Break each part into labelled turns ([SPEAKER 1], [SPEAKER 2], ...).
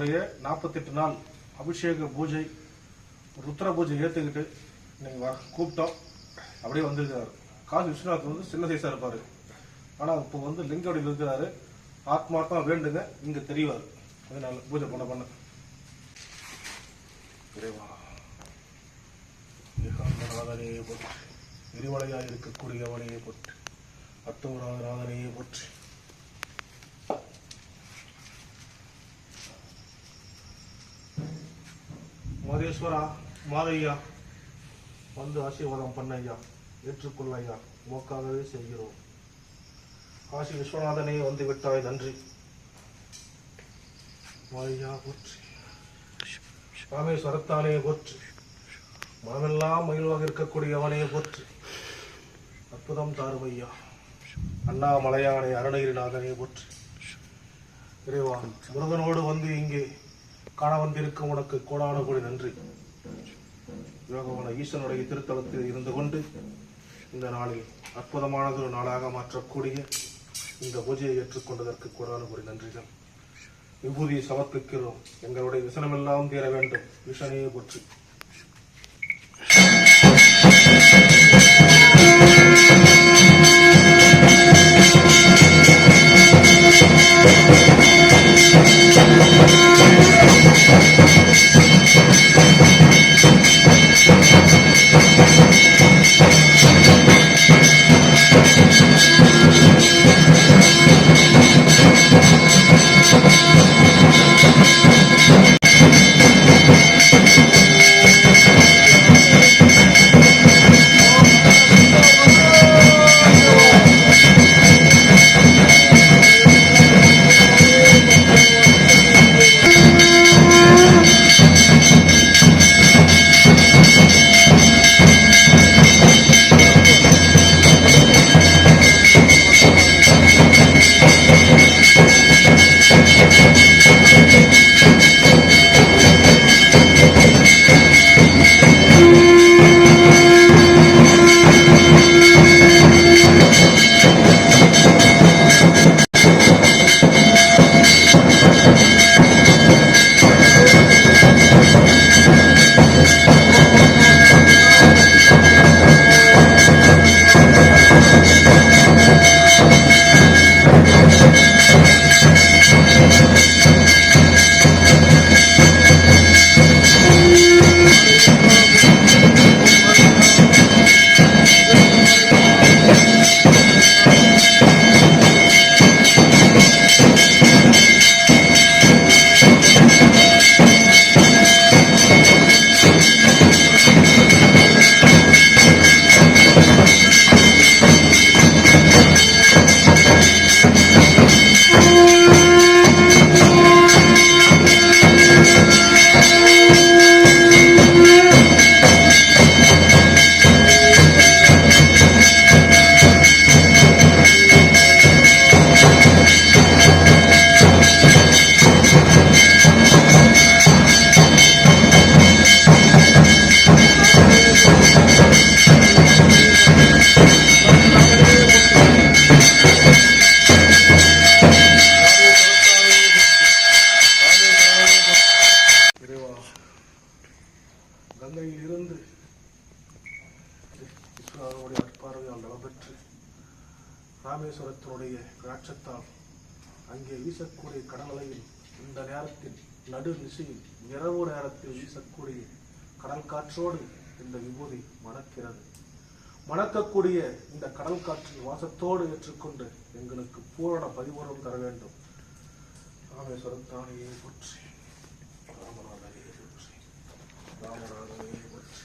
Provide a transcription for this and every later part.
[SPEAKER 1] நம்முடைய நாற்பத்தெட்டு நாள் அபிஷேக பூஜை ருத்ர பூஜை ஏற்றுக்கிட்டு நீங்கள் வர கூப்பிட்டோம். அப்படியே வந்திருக்கிறாரு. காசி விஸ்வநாத் வந்து சின்ன சைஸாக இருப்பார். ஆனால் இப்போ வந்து லிங்கோடையில் இருக்கிறாரு. ஆத்மார்த்தமா வேண்டுங்க இங்கே தெரிவார். அதனால பூஜை பண்ண பண்ண. இறைவா ஏகாந்தநாதனையே போற்றி எரிவலையாய் இருக்கக்கூடியவனையே போற்றி அத்தவராதநாதனையே போற்றி. மாதேஸ்வரா மாதையா வந்து ஆசீர்வாதம் பண்ணையா ஏற்றுக்கொள்ள ஐயா உமக்காகவே செய்கிறோம். காசி விஸ்வநாதனே வந்து விட்டாய் நன்றி. மாதையா போற்றி. ராமேஸ்வரத்தானே போற்றி. மனமெல்லாம் மகிழ்வாக இருக்கக்கூடியவனே போற்றி. அற்புதம் தாருமையா அண்ணாமலையானே அருணகிரிநாதனே போற்றி. இறைவா முருகனோடு வந்து இங்கே காண வந்திருக்கும் உனக்கு கோடான கோடி நன்றி. யோகவான ஈசனுடைய திருத்தலத்தில் இருந்து கொண்டு இந்த நாளில் அற்புதமானது ஒரு நாளாக மாற்றக்கூடிய இந்த பூஜையை ஏற்றுக்கொண்டதற்கு கோடான கோடி நன்றிகள். விபூதியை சமர்ப்பிக்கிறோம். எங்களுடைய விசனமெல்லாம் தீர வேண்டும். விஷனையை பற்றி. ராமேஸ்வரத்தினுடைய கடாட்சத்தால் அங்கே வீசக்கூடிய கடலலையில் இந்த நேரத்தில் நடு நிசையில் இரவு நேரத்தில் வீசக்கூடிய கடல் காற்றோடு இந்த விபூதி மணக்கிறது. மணக்கக்கூடிய இந்த கடல் காற்றின் வாசத்தோடு ஏற்றுக்கொண்டு எங்களுக்கு பூரண பதிவுரம் தர வேண்டும். ராமேஸ்வரத்தானையை போற்றி. ராமநாதனே போற்றி. ராமநாதனே போற்றி.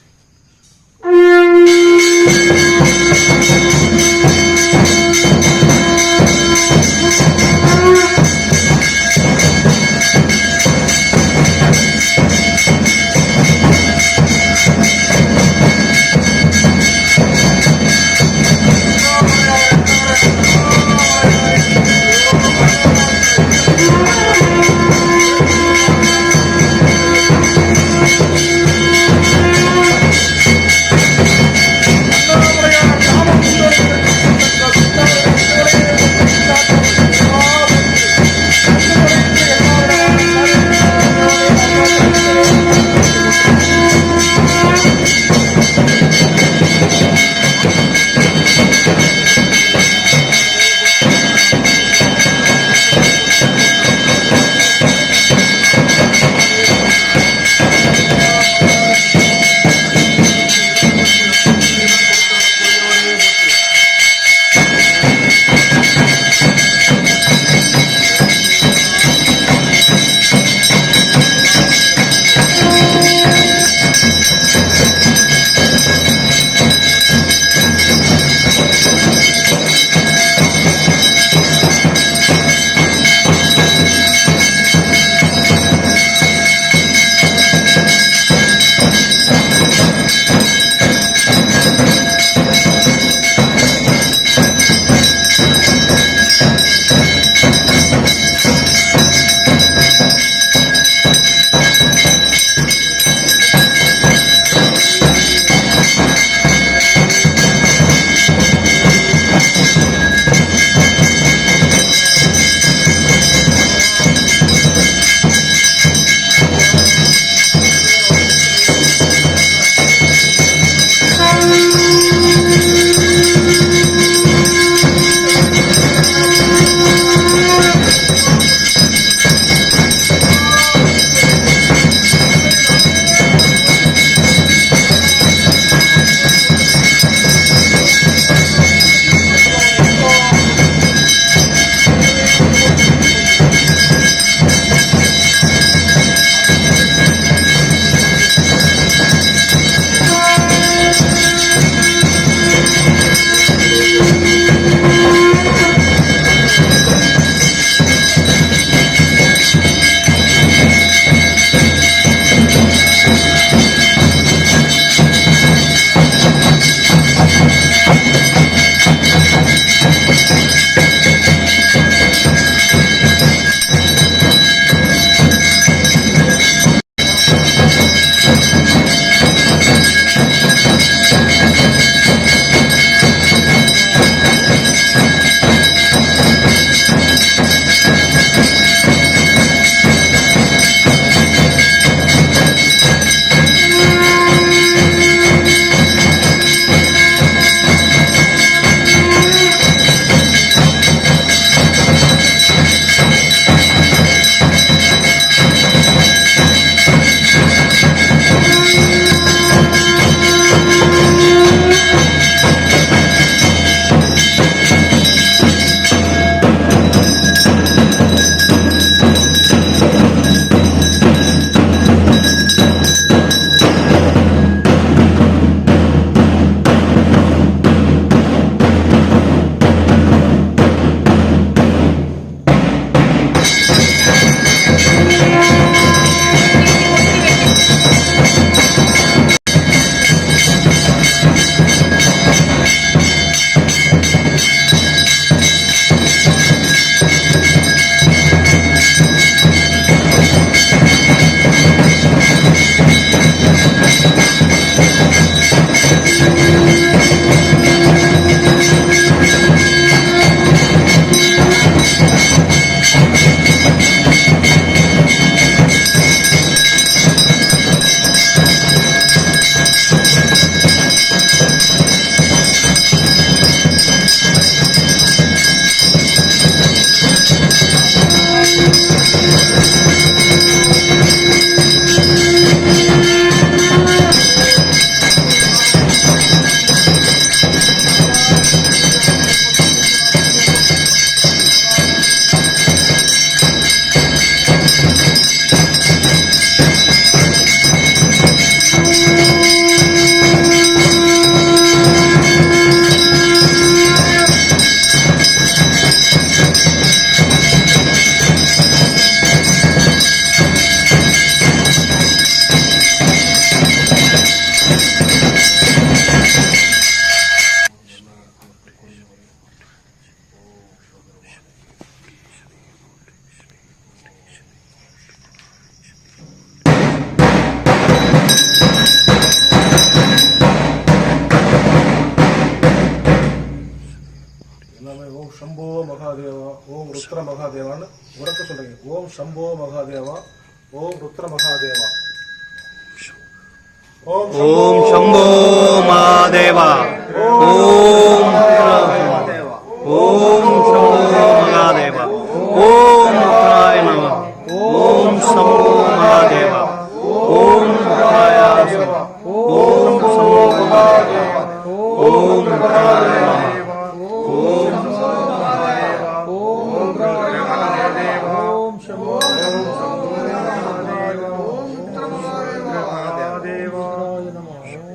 [SPEAKER 1] ருத்ர மகாதேவான்னு உறக்க சொல்றீங்க ஓம் சம்போ மகாதேவா ஓம் ருத்ர மகாதேவா ஓம்
[SPEAKER 2] ஓம் சம்போ மகாதேவா ஓம் ஓம்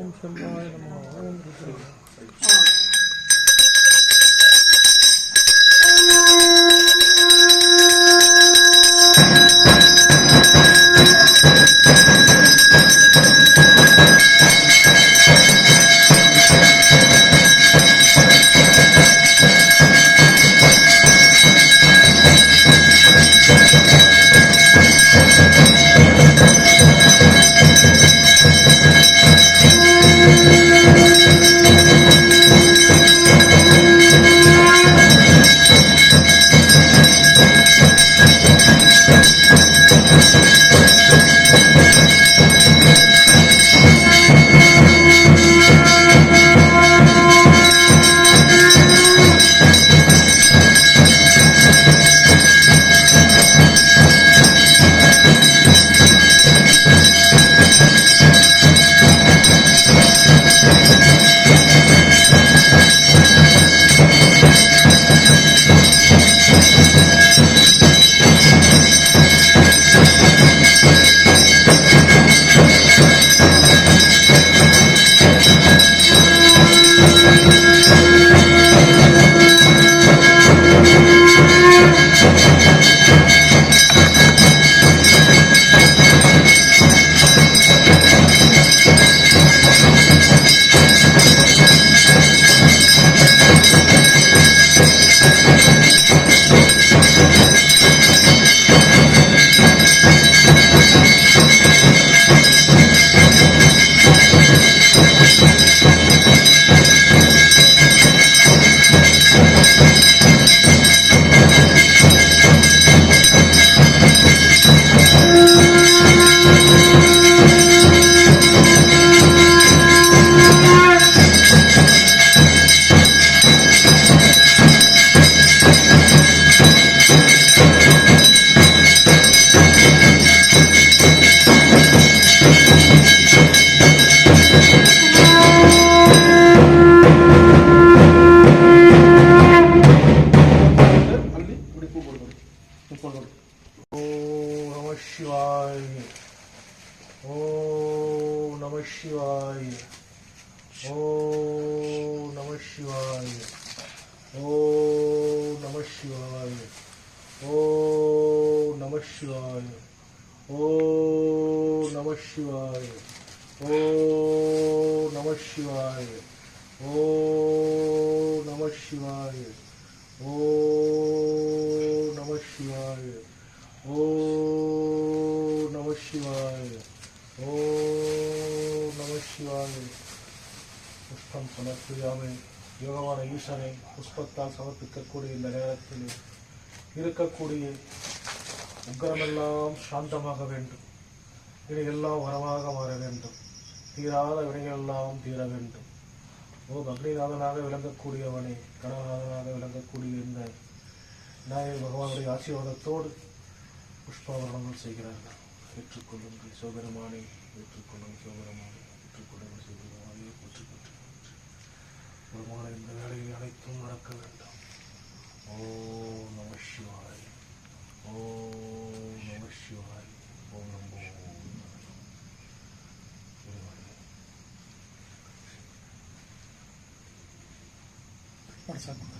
[SPEAKER 1] Om শিবায়। ও নম শিবায়। ও নম শিবায়। ও নম শিবায়। ও নম শিবায়। ও নম শিবায়। ও নম শিবায়। ও নম শিবায়। পুষ্পম সমর্পয়ামি யோகவான ஈசனை புஷ்பத்தால் சமர்ப்பிக்கக்கூடிய இந்த நேரத்தில் இருக்கக்கூடிய உக்கரமெல்லாம் சாந்தமாக வேண்டும். இவையெல்லாம் வரமாக மாற வேண்டும். தீராத வினைகளெல்லாம் தீர வேண்டும். ஓ அக்னிநாதனாக விளங்கக்கூடியவனே கடவுநாதனாக விளங்கக்கூடிய இந்த விநாயகர் பகவானுடைய ஆசீர்வாதத்தோடு புஷ்பாவரணங்கள் செய்கிறார்கள். ஏற்றுக்கொள்ளுங்கள். சிவபெருமானை ஏற்றுக்கொள்ளுங்கள். சிவபெருமானை ஏற்றுக்கொள்ளுங்கள். சிவபெருமானை போற்றி பெருமானை இந்த வேலையில் அனைத்தும் நடக்க வேண்டும் ஓ நம சிவாய் ஓ நம சிவாய் ஓம் நமோ இறைவனே. ஓம்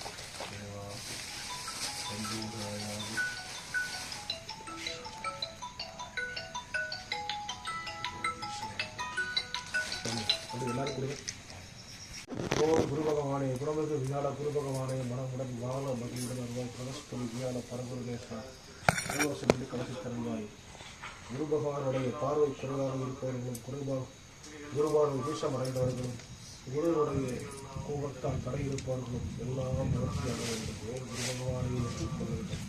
[SPEAKER 1] பரகுருநேஸ்வரர் என்று கலசி தருவாய் குரு பகவானுடைய பார்வை குறைவாக இருப்பவர்களும் குறைபாக குருபார்வை வீசம் அடைந்தவர்களும் குருவனுடைய கோபத்தால் தடையிருப்பவர்களும் எல்லாம் நிவர்த்தியாக வேண்டும் ஓ குரு பகவானை ஏற்றுக்கொள்ள வேண்டும்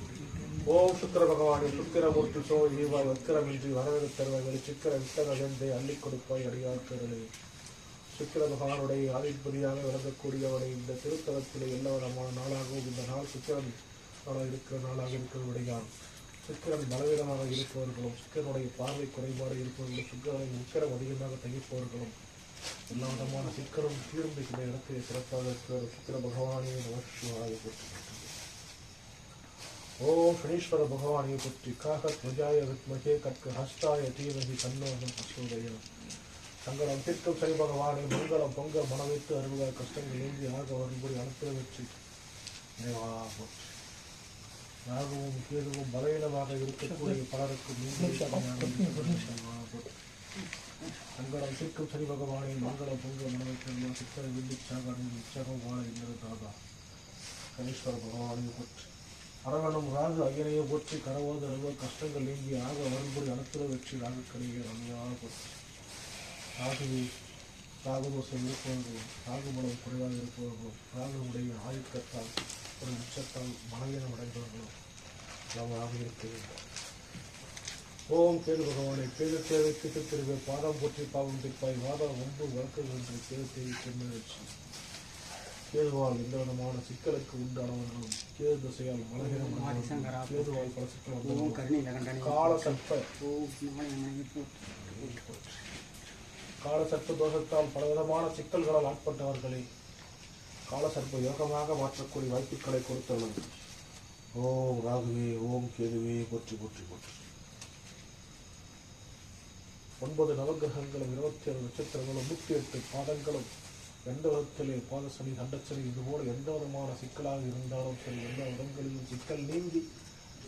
[SPEAKER 1] ஓம் சுக்கிர பகவானே சுக்கிரமூர்த்தி சோ இழிவாய் வக்கிரமின்றி வரவேறு தருவாய் சித்திர வித்தக வெந்தை அள்ளி கொடுப்பாய் அடியார் கருளே சுக்கிர பகவானுடைய ஆதிபதியாக விளங்கக்கூடியவனை இந்த திருத்தலத்திலே எல்லா விதமான நாளாகவும் இந்த நாள் சுக்கிரன் இருக்கிற நாளாக இருக்கிறவடையான் சுக்கரன் பலவீனமாக இருப்பவர்களும் சுக்கிரனுடைய பார்வை குறைபாடு இருப்பவர்களும் சுக்கிரனை உக்கரம் அதிகமாக தகிப்பவர்களும் எல்லா விதமான சிக்கலும் தீர்ந்து இடத்தில் சிறப்பாக இருக்கிற சுக்கர பகவானே நமசிவாய ஓ சனீஸ்வர பகவானை பற்றி. காக துவஜாய வித்மகே கற்க ஹஸ்தாய தீமகி கண்ணோகம் அசோதயம் தங்களம் தீர்க்கும் சரி பகவானை மங்களம் பொங்க மனவைத்து அருள்வாய் கஷ்டங்கள் ஏந்தி ஆக வரும்படி அனுப்பி வச்சு நிறைவா போச்சு ராகுவும் கேதுவும் பலவீனமாக இருக்கக்கூடிய பலருக்கு தங்களம் தீர்க்கும் சரி பகவானை மங்களம் பொங்க மனவைத்து சித்தரை வில்லிச்சாக உற்சாகம் வாழ இன்னொரு தாதா. கணேஸ்வர பகவானை பற்றி. அரவணம் ராகு ஐயனையை போற்றி. கரவோது அருவ கஷ்டங்கள் நீங்கி ஆக வரும்படி அனுப்புற வெற்றி ராகுக்கணியை ரம்மையாக போற்றி. ராகுவே ராகுதோஷம் இருப்பவர்களும் ராகுபலம் குறைவாக இருப்பவர்களும் ராகுனுடைய ஆயுக்கத்தால் ஒரு உச்சத்தால் மனவீனம் அடைந்தவர்களும் நலமாக இருக்க வேண்டும் ஓம் கேது பகவானை கேது தேவைக்கு திருத்திருவே பாதம் போற்றி பாவம் தீர்ப்பாய் வாதம் ஒன்று வழக்கு என்று கேது தேவி திருநெல்வேச்சி கேதுவால் எந்த விதமான சிக்கலுக்கு உண்டானவர்களும் கேது திசையால் மலகிரம் கேதுவால் பல சிக்கல் கால சர்ப்ப கால சர்ப்ப தோஷத்தால் பலவிதமான சிக்கல்களால் ஆட்பட்டவர்களை கால சர்ப்ப யோகமாக மாற்றக்கூடிய வாய்ப்புகளை கொடுத்துள்ளது. ஓம் ராகுவே ஓம் கேதுவே போற்றி போற்றி போற்றி. ஒன்பது நவகிரகங்களும் இருபத்தி ஏழு நட்சத்திரங்களும் நூற்றி எட்டு பாதங்களும் எந்த விதத்திலே பாதசனி கண்டச்சனி இதுபோல எந்த விதமான சிக்கலாக இருந்தாலும் சரி எந்த விதங்களிலும் சிக்கல் நீங்கி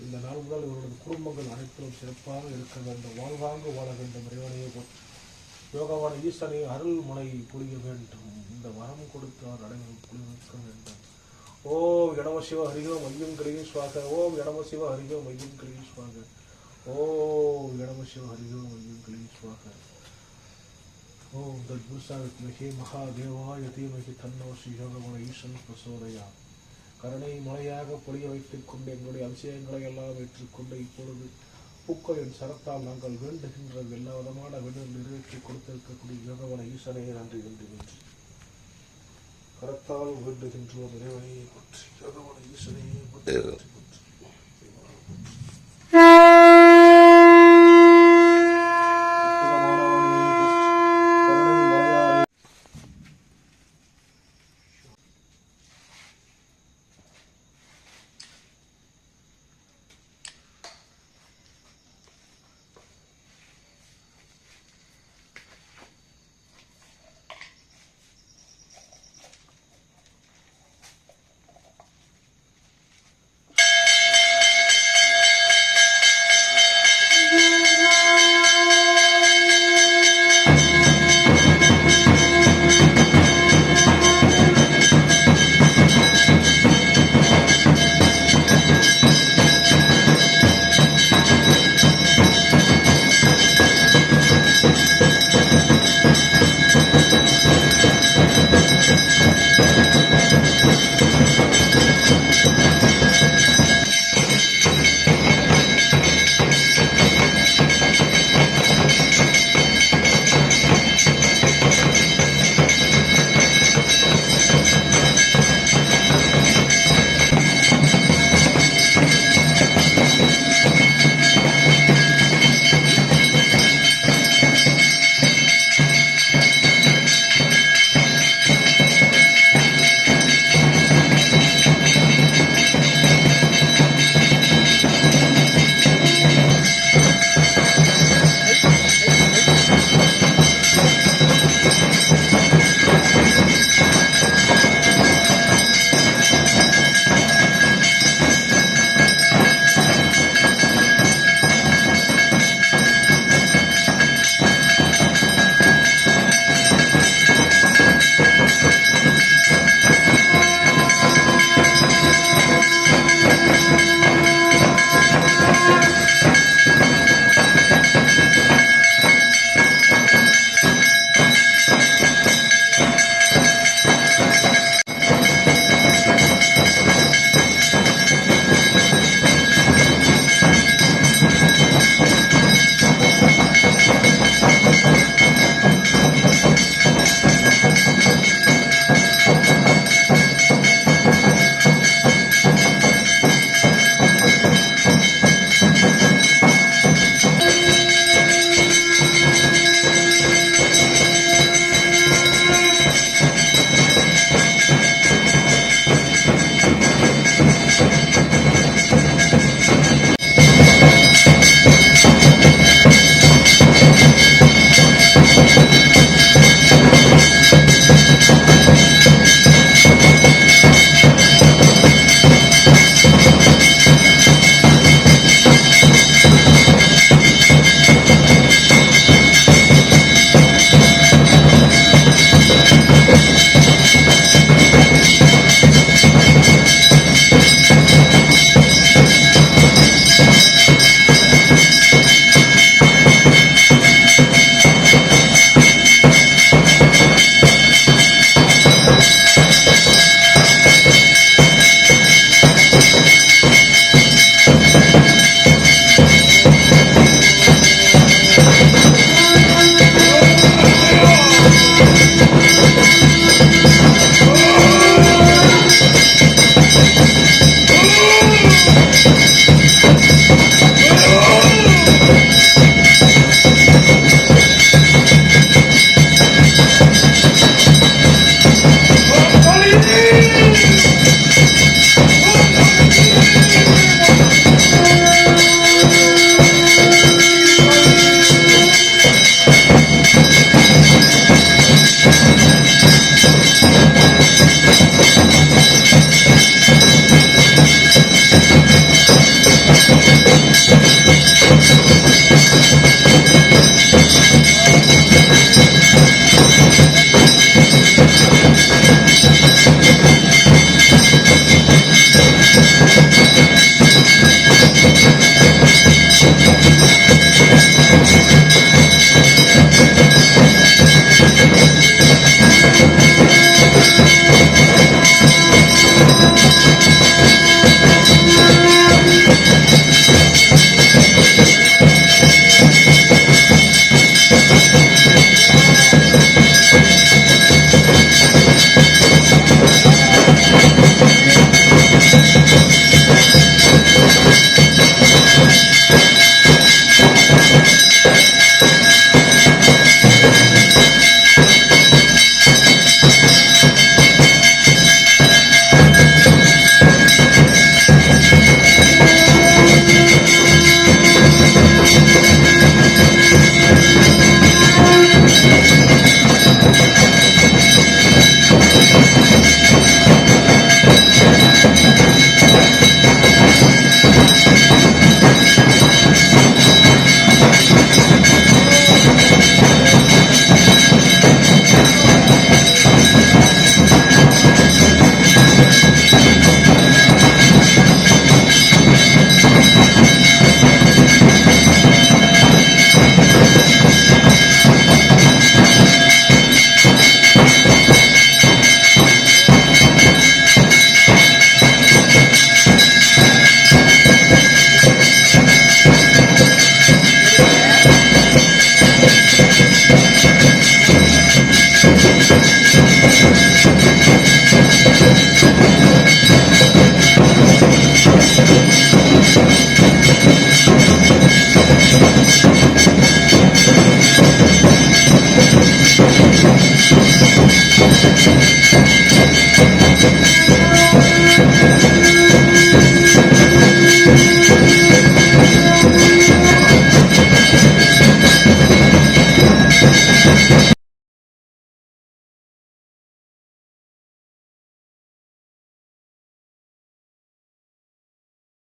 [SPEAKER 1] இந்த நாள் முதல் இவர்களது குடும்பங்கள் அனைத்திலும் சிறப்பாக இருக்க வேண்டும் வாழ்வாங்கு வாழ வேண்டும் இறைவனையே போற்றி. யோகவான ஈசனை அருள் முனை புரிய வேண்டும். இந்த வரம் கொடுத்தார் அனைவரும் புரிவிக்க வேண்டும். ஓம் இடம சிவ ஹரியோ மையம் கிளியும் சுவாக. ஓம் இடம சிவ ஹரியோ மையம் கிளியும் சுவாக. ஓம் இடம சிவ ஹரியோ மையம் கிளியும் சுவாக. ஓம் தத்புருஷாவித்மகே மகாதேவாய தீமகி தன்னோ ஸ்ரீ யோககுண ஈசன் பிரசோதயா. கருணை மலையாக பொழிய வைத்துக் கொண்டு எங்களுடைய அதிசயங்களை எல்லாம் ஏற்றுக்கொண்டு இப்பொழுது பூக்களின் சரத்தால் நாங்கள் வேண்டுகின்ற எல்லா விதமான வேண்டுதல் நிறைவேற்றி கொடுத்திருக்கக்கூடிய யோகவன ஈசனையை நன்றி நன்றி கரத்தால் வேண்டுகின்றோம் இறைவனையை பற்றி யோகவன ஈசனையே பற்றி.